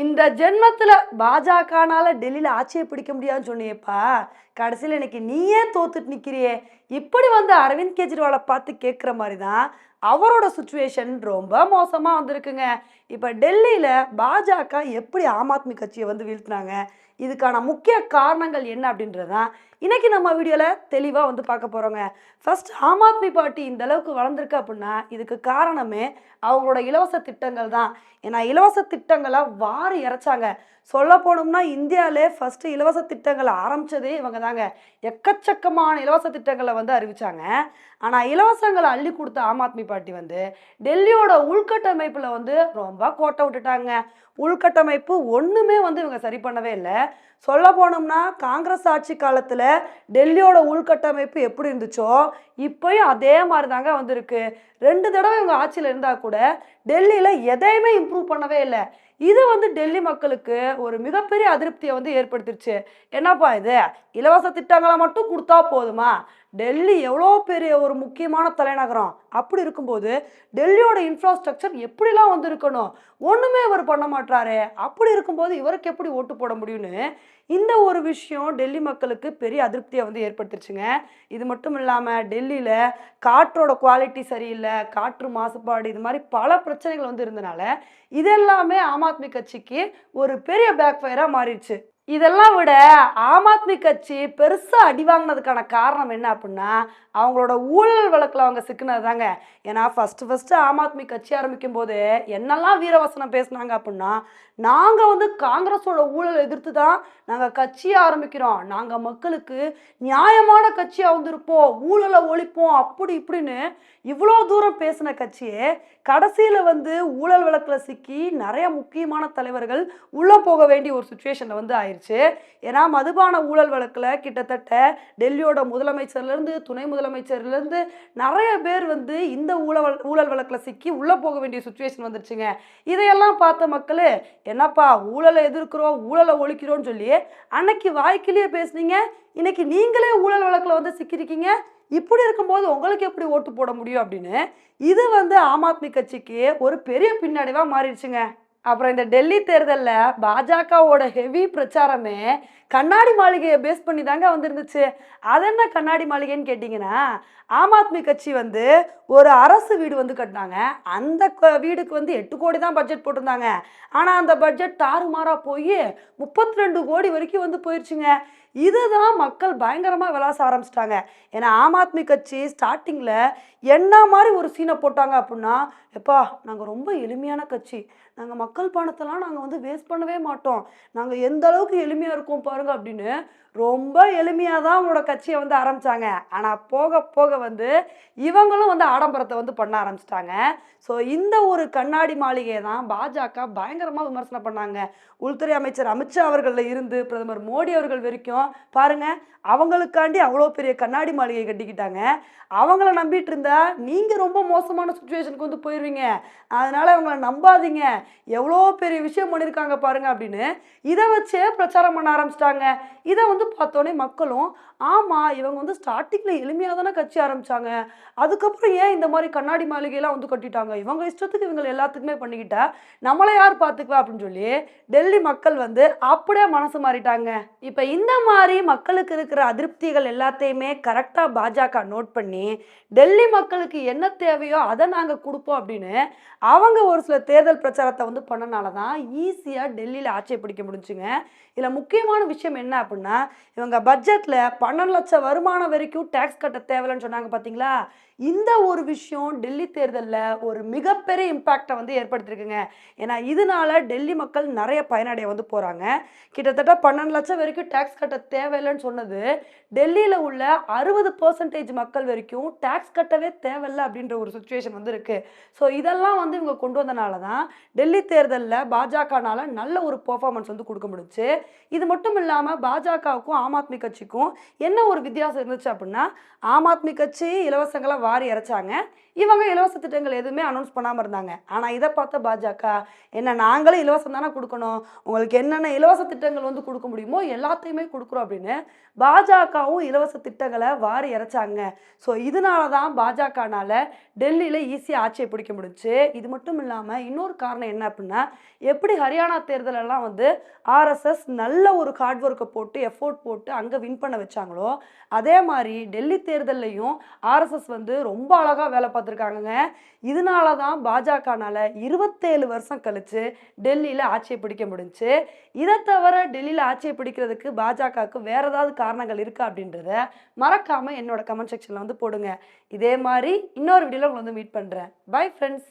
இந்த ஜென்மத்தில் பாஜகனால டெல்லியில் ஆட்சியை பிடிக்க முடியாதுன்னு சொன்னியேப்பா. கடைசியில் இன்னைக்கு நீயே தோத்துட்டு நிற்கிறியே இப்படி வந்து அரவிந்த் கெஜ்ரிவாலை பார்த்து கேட்குற மாதிரி தான் அவரோட சுச்சுவேஷன் ரொம்ப மோசமாக வந்திருக்குங்க. இப்போ டெல்லியில் பாஜக எப்படி ஆம் ஆத்மி கட்சியை வந்து வீழ்த்தினாங்க? இதுக்கான முக்கிய காரணங்கள் என்ன அப்படின்றது தான் இன்றைக்கி நம்ம வீடியோவில் தெளிவாக வந்து பார்க்க போகிறோங்க ஃபஸ்ட் ஆம் ஆத்மி பார்ட்டி இந்த அளவுக்கு வளர்ந்துருக்கு அப்படின்னா இதுக்கு காரணமே அவங்களோட இலவச திட்டங்கள் தான். ஏன்னா இலவச திட்டங்களை வாரி இறைச்சாங்க. சொல்ல போனோம்னா இந்தியாவிலே ஃபஸ்ட்டு இலவச திட்டங்களை ஆரம்பித்ததே இவங்க தாங்க. எக்கச்சக்கமான இலவச திட்டங்களை வந்து அறிவிச்சாங்க. ஆனால் இலவசங்களை அள்ளி கொடுத்த ஆம் ஆத்மி பார்ட்டி வந்து டெல்லியோட உள்கட்டமைப்பில் வந்து ரொம்ப கோட்டை விட்டுட்டாங்க. உள்கட்டமைப்பு ஒன்றுமே வந்து இவங்க சரி பண்ணவே இல்லை. சொல்ல போனோம்னா காங்கிரஸ் ஆட்சி காலத்தில் டெல்லியோட உள்கட்டமைப்பு எப்படி இருந்துச்சோ இப்போயும் அதே மாதிரி தாங்க வந்திருக்கு. ரெண்டு தடவை இவங்க ஆட்சியில் இருந்தால் கூட டெல்லியில் எதையுமே இம்ப்ரூவ் பண்ணவே இல்லை. இது வந்து டெல்லி மக்களுக்கு ஒரு மிகப்பெரிய அதிருப்தியை வந்து ஏற்படுத்திருச்சு. என்னப்பா இது? இலவச திட்டங்களை மட்டும் கொடுத்தா போதுமா? டெல்லி எவ்வளோ பெரிய ஒரு முக்கியமான தலைநகரம். அப்படி இருக்கும்போது டெல்லியோட இன்ஃப்ராஸ்ட்ரக்சர் எப்படிலாம் வந்திருக்கணும்? ஒன்றுமே இவர் பண்ண மாட்டாரு அப்படி இருக்கும்போது இவருக்கு எப்படி ஓட்டு போட முடியும்னு இந்த ஒரு விஷயம் டெல்லி மக்களுக்கு பெரிய அதிருப்தியை வந்து ஏற்படுத்திருச்சுங்க. இது மட்டும் இல்லாமல் டெல்லியில் காற்றோட குவாலிட்டி சரியில்லை காற்று மாசுபாடு இது மாதிரி பல பிரச்சனைகள் வந்து இருந்தனால இதெல்லாமே ஆம் ஆத்மி கட்சிக்கு ஒரு பெரிய பேக் ஃபயராக மாறிடுச்சு. இதெல்லாம் விட ஆம் ஆத்மி கட்சி பெருசாக அடி வாங்கினதுக்கான காரணம் என்ன அப்படின்னா அவங்களோட ஊழல் வழக்கில் அவங்க சிக்கினது தாங்க ஏன்னா ஃபஸ்ட்டு ஃபஸ்ட்டு ஆம் ஆத்மி கட்சி ஆரம்பிக்கும் போது என்னெல்லாம் வீரவசனம் பேசுனாங்க அப்படின்னா நாங்கள் வந்து காங்கிரஸோட ஊழல் எதிர்த்து தான் நாங்கள் கட்சியை ஆரம்பிக்கிறோம். நாங்கள் மக்களுக்கு நியாயமான கட்சியாக வந்திருப்போம் ஊழலை ஒழிப்போம் அப்படி இப்படின்னு இவ்வளோ தூரம் பேசின கட்சியே கடைசியில் வந்து ஊழல் வழக்கில் சிக்கி நிறைய முக்கியமான தலைவர்கள் உள்ளே போக வேண்டிய ஒரு சுச்சுவேஷனில் வந்து ஆயிடுச்சு ஏன்னா மதுபான ஊழல் வழக்கில் கிட்டத்தட்ட டெல்லியோட முதலமைச்சர்லேருந்து துணை முதலமைச்சர்லேருந்து நிறைய பேர் வந்து இந்த ஊழல் ஊழல் வழக்கில் சிக்கி உள்ளே போக வேண்டிய சுச்சுவேஷன் வந்துருச்சுங்க. இதையெல்லாம் பார்த்த மக்கள் என்னப்பா ஊழலை எதிர்க்கிறோம் ஊழலை ஒழிக்கிறோன்னு சொல்லி அன்னைக்கு வாய்க்கிலேயே பேசுனீங்க. இன்னைக்கு நீங்களே ஊழல் வழக்கில் வந்து சிக்கியிருக்கீங்க. இப்படி இருக்கும்போது உங்களுக்கு எப்படி ஓட்டு போட முடியும்? அப்படின்னு. இது வந்து ஆம் ஆத்மி கட்சிக்கு ஒரு பெரிய பின்னடைவாக மாறிடுச்சுங்க. அப்புறம் இந்த டெல்லி தேர்தலில் பாஜகவோட ஹெவி பிரச்சாரமே கண்ணாடி மாளிகையை பேஸ் பண்ணி தாங்க வந்துருந்துச்சு. அது என்ன கண்ணாடி மாளிகைன்னு கேட்டிங்கன்னா ஆம் ஆத்மி கட்சி வந்து ஒரு அரசு வீடு வந்து கட்டினாங்க. அந்த வீடுக்கு வந்து எட்டு கோடி தான் பட்ஜெட் போட்டிருந்தாங்க. ஆனால் அந்த பட்ஜெட் தாறுமாறாக போய் முப்பத்தி ரெண்டு கோடி வரைக்கும் வந்து போயிடுச்சுங்க இதுதான் மக்கள் பயங்கரமாக விளாச ஆரம்பிச்சிட்டாங்க. ஏன்னா ஆம் ஆத்மி கட்சி ஸ்டார்டிங்கில் என்ன மாதிரி ஒரு சீனை போட்டாங்க அப்படின்னா எப்பா நாங்கள் ரொம்ப எளிமையான கட்சி. நாங்கள் மக்கள் பணத்தெல்லாம் நாங்கள் வந்து வேஸ்ட் பண்ணவே மாட்டோம். நாங்கள் எந்த அளவுக்கு எளிமையாக இருக்கோம் பாருங்கள் அப்படின்னு ரொம்ப எளிமையாக தான் அவங்களோட கட்சியை வந்து ஆரம்பித்தாங்க ஆனால் போக போக வந்து இவங்களும் வந்து ஆடம்பரத்தை வந்து பண்ண ஆரம்பிச்சிட்டாங்க. ஸோ இந்த ஒரு கண்ணாடி மாளிகையை தான் பாஜக பயங்கரமாக விமர்சனம் பண்ணாங்க. உள்துறை அமைச்சர் அமித்ஷா அவர்களில் இருந்து பிரதமர் மோடி அவர்கள் வரைக்கும். பாருங்க அவங்களுக்காண்டி அவ்வளோ பெரிய கண்ணாடி மாளிகை கட்டிக்கிட்டாங்க. அவங்கள நம்பிட்டு இருந்தா நீங்கள் ரொம்ப மோசமான சுச்சுவேஷனுக்கு வந்து போயிடுவீங்க அதனால் அவங்கள நம்பாதீங்க. எவ்வளோ பெரிய விஷயம் பண்ணியிருக்காங்க பாருங்க அப்படின்னு இதை வச்சே பிரச்சாரம் பண்ண ஆரம்பிச்சிட்டாங்க. இதை வந்து பார்த்தோன்னே மக்களும் ஆமாம் இவங்க வந்து ஸ்டார்டிங்கில் எளிமையாக தானே கட்சி ஆரம்பித்தாங்க அதுக்கப்புறம் ஏன் இந்த மாதிரி கண்ணாடி மாளிகையெல்லாம் வந்து கட்டிட்டாங்க? இவங்க இஷ்டத்துக்கு இவங்க எல்லாத்துக்குமே பண்ணிக்கிட்டா. நம்மளை யார் பார்த்துக்குவா அப்படின்னு சொல்லி டெல்லி மக்கள் வந்து அப்படியே மனசு மாறிட்டாங்க. இப்போ இந்த மாதிரி மக்களுக்கு இருக்கிற அதிருப்திகள் எல்லாத்தையுமே கரெக்டாக பாஜக நோட் பண்ணி டெல்லி மக்களுக்கு என்ன தேவையோ அதை நாங்கள் கொடுப்போம் அப்படின்னு அவங்க ஒரு சில தேர்தல் பிரச்சாரத்தை வந்து பண்ணனால தான் ஈஸியாக டெல்லியில் ஆட்சியை பிடிக்க முடிஞ்சுங்க. இதில் முக்கியமான விஷயம் என்ன அப்படின்னா இவங்க பட்ஜெட்டில் பன்னெண்டு லட்சம் வருமானம் வரைக்கும் டேக்ஸ் கட்ட தேவையில்லைன்னு சொன்னாங்க பார்த்தீங்களா இந்த ஒரு விஷயம் டெல்லி தேர்தலில் ஒரு மிகப்பெரிய இம்பேக்டை வந்து ஏற்படுத்தியிருக்குங்க ஏன்னா இதனால டெல்லி மக்கள் நிறைய பயனடைய வந்து போகிறாங்க கிட்டத்தட்ட பன்னெண்டு லட்சம் வரைக்கும் டேக்ஸ் கட்ட தேவையில்லைன்னு சொன்னது டெல்லியில் உள்ள அறுபது பர்சன்டேஜ் மக்கள் வரைக்கும் டேக்ஸ் கட்டவே தேவையில்லை அப்படின்ற ஒரு சுச்சுவேஷன் வந்து இருக்குது ஸோ இதெல்லாம் வந்து இவங்க கொண்டு வந்தனால தான் டெல்லி தேர்தலில் பாஜகனால நல்ல ஒரு பர்ஃபார்மன்ஸ் வந்து கொடுக்க முடிஞ்சுச்சு இது மட்டும் இல்லாமல் பாஜக பாஜகவுக்கும் ஆம் ஆத்மி கட்சிக்கும் என்ன ஒரு வித்தியாசம் இருந்துச்சு அப்படின்னா ஆம் ஆத்மி கட்சி இலவசங்களை வாரி இறைச்சாங்க. இவங்க இலவச திட்டங்கள் எதுவுமே அனௌன்ஸ் பண்ணாமல் இருந்தாங்க. ஆனால் இதை பார்த்த பாஜக என்ன நாங்களும் இலவசம் தானே கொடுக்கணும்? உங்களுக்கு என்னென்ன இலவச திட்டங்கள் வந்து கொடுக்க முடியுமோ எல்லாத்தையுமே கொடுக்குறோம் அப்படின்னு பாஜகவும் இலவச திட்டங்களை வாரி இறைச்சாங்க. ஸோ இதனால தான் பாஜகனால டெல்லியில் ஈஸியாக ஆட்சியை பிடிக்க முடிஞ்சு. இது மட்டும் இல்லாமல் இன்னொரு காரணம் என்ன அப்படின்னா எப்படி ஹரியானா தேர்தலெல்லாம் வந்து ஆர்எஸ்எஸ் நல்ல ஒரு ஹார்ட் ஒர்க்கை போட்டு எஃபோர்ட் போட்டு அங்கே வின் பண்ண வச்சாங்களோ அதே மாதிரி டெல்லி தேர்தல்லையும் ஆர்எஸ்எஸ் வந்து ரொம்ப அழகாக வேலை பார்த்துருக்காங்கங்க. இதனால தான் பாஜகனால் இருபத்தேழு வருஷம் கழித்து டெல்லியில் ஆட்சியை பிடிக்க முடிஞ்சுச்சு இதை தவிர டெல்லியில் ஆட்சியை பிடிக்கிறதுக்கு பாஜகவுக்கு வேறு ஏதாவது காரணங்கள் இருக்கா அப்படின்றத மறக்காமல் என்னோட கமெண்ட் செக்ஷனில் வந்து போடுங்க. இதே மாதிரி இன்னொரு வீடியோவில் உங்களை வந்து மீட் பண்ணுறேன் பை ஃப்ரெண்ட்ஸ்